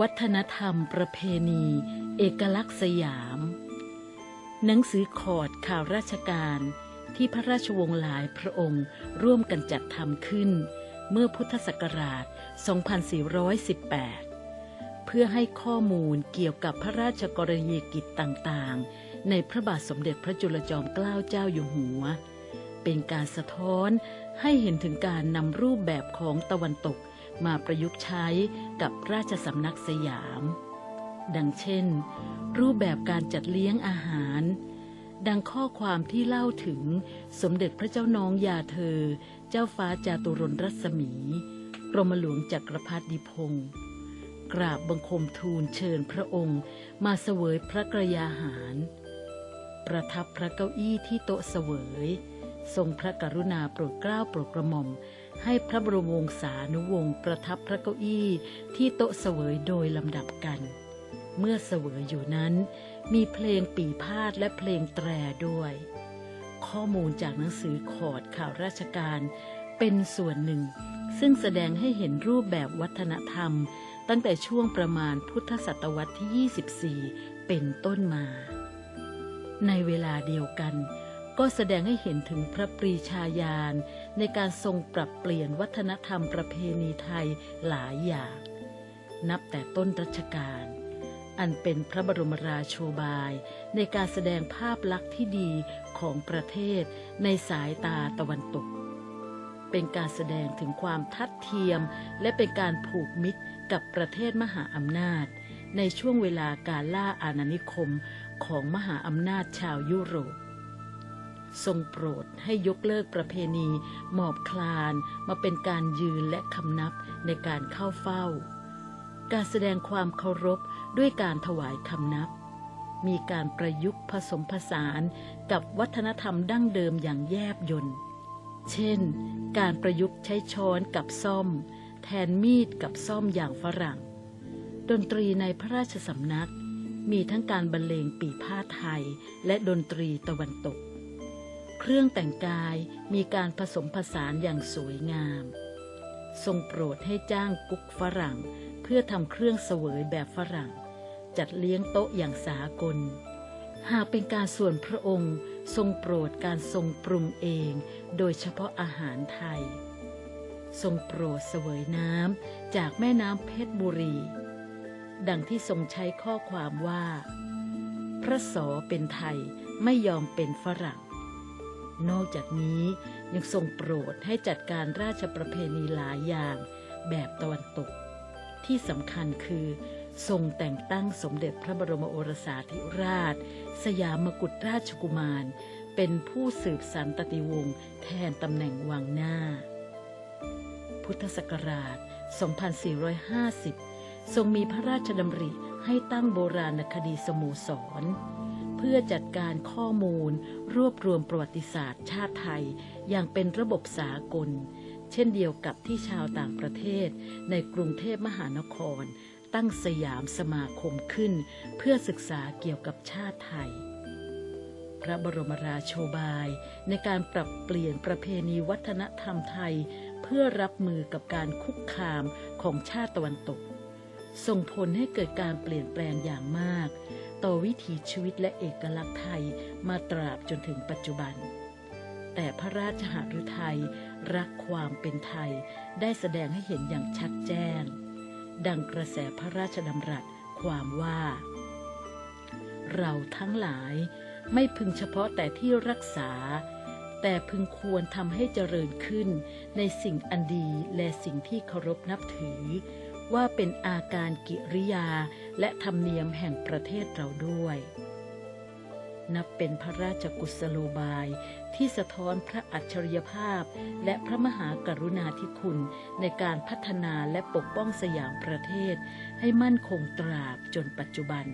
วัฒนธรรมประเพณี เอกลักษณ์สยาม หนังสือขอดข่าวราชการที่พระราชวงศ์หลายพระองค์ร่วมกันจัดทำขึ้น เมื่อพุทธศักราช 2418 เพื่อให้ข้อมูลเกี่ยวกับพระราชกรณียกิจต่างๆ ในพระบาทสมเด็จพระจุลจอมเกล้าเจ้าอยู่หัว เป็นการสะท้อนให้เห็นถึงการนำรูปแบบของตะวันตก มาประยุกต์ใช้กับราชสำนักสยาม ดังเช่น รูปแบบการจัดเลี้ยงอาหาร ดังข้อความที่เล่าถึงสมเด็จพระเจ้าน้องยาเธอ เจ้าฟ้าจาตุรนรัศมีกรมหลวงจักรพรรดิพงศ์กราบบังคมทูลเชิญพระองค์ มาเสวยพระกรยาหาร ประทับพระเก้าอี้ที่โต๊ะเสวย ทรงพระกรุณาโปรดเกล้าโปรดกระหม่อม ให้พระบรมวงศานุวงศ์ประทับพระเก้าอี้ที่โต๊ะเสวยโดยลำดับกัน เมื่อเสวยอยู่นั้นมีเพลงปีพาดและเพลงแตรด้วย ข้อมูลจากหนังสือขอดข่าวราชการ เป็นส่วนหนึ่ง ซึ่งแสดงให้เห็นรูปแบบวัฒนธรรม ตั้งแต่ช่วงประมาณพุทธศตวรรษที่ 24 เป็นต้นมา ในเวลาเดียวกัน ก็แสดงให้เห็นถึงพระปรีชาญาณในการทรงปรับเปลี่ยนวัฒนธรรมประเพณีไทยหลายอย่าง นับแต่ต้นรัชกาลอันเป็นพระบรมราโชบาย ในการแสดงภาพลักษณ์ที่ดีของประเทศในสายตาตะวันตก เป็นการแสดงถึงความทัดเทียม และเป็นการผูกมิตรกับประเทศมหาอำนาจ ในช่วงเวลาการล่าอาณานิคมของมหาอำนาจชาวยุโรป ทรงโปรดให้ยกเลิกประเพณี หมอบคลานมาเป็นการยืนและคำนับในการเข้าเฝ้า การแสดงความเคารพด้วยการถวายคำนับ มีการประยุกต์ผสมผสานกับวัฒนธรรมดั้งเดิมอย่างแยบยลเช่น การประยุกต์ใช้ช้อนกับซ่อม แทนมีดกับซ่อมอย่างฝรั่ง ดนตรีในพระราชสำนัก มีทั้งการบรรเลงปีพาไทย และดนตรีตะวันตก เครื่องแต่งกายมีการผสมผสานอย่างสวยงาม ทรงโปรดให้จ้างกุ๊กฝรั่ง เพื่อทำเครื่องเสวยแบบฝรั่ง จัดเลี้ยงโต๊ะอย่างสากล หากเป็นการส่วนพระองค์ทรงโปรดการทรงปรุงเอง โดยเฉพาะอาหารไทย ทรงโปรดเสวยน้ำจากแม่น้ำเพชรบุรี ดังที่ทรงใช้ข้อความว่า พระสอเป็นไทยไม่ยอมเป็นฝรั่ง นอกจากนี้ยังทรงโปรดให้จัดการราชประเพณีหลายอย่างแบบตะวันตก ที่สำคัญคือทรงแต่งตั้งสมเด็จพระบรมโอรสาธิราช สยามกุฎราชกุมาร เป็นผู้สืบสันตติวงศ์แทนตำแหน่งวังหน้า พุทธศักราช 2450 ทรงมีพระราชดำริให้ตั้งโบราณคดีสโมสร พื่อจัดการข้อมูล รวบรวมประวัติศาสตร์ชาติไทย อย่างเป็นระบบสากล เช่นเดียวกับที่ชาวต่างประเทศ ในกรุงเทพมหานคร ตั้งสยามสมาคมขึ้น เพื่อศึกษาเกี่ยวกับชาติไทย พระบรมราโชบาย ในการปรับเปลี่ยนประเพณีวัฒนธรรมไทย เพื่อรับมือกับการคุกคามของชาติตะวันตกส่งผลให้เกิดการเปลี่ยนแปลงอย่างมาก ต่อวิถีชีวิตและเอกลักษณ์ไทยมาตราบจนถึงปัจจุบัน แต่พระราชหฤทัยรักความเป็นไทยได้แสดงให้เห็นอย่างชัดแจ้ง ดังกระแสพระราชดำรัสความว่า เราทั้งหลายไม่พึงเฉพาะแต่ที่รักษา แต่พึงควรทำให้เจริญขึ้นในสิ่งอันดีและสิ่งที่เคารพนับถือ ว่าเป็นอาการกิริยาและธรรมเนียมแห่งประเทศเราด้วย นับเป็นพระราชกุศโลบายที่สะท้อนพระอัจฉริยภาพ และพระมหากรุณาธิคุณในการพัฒนาและปกป้องสยามประเทศให้มั่นคงตราบจนปัจจุบัน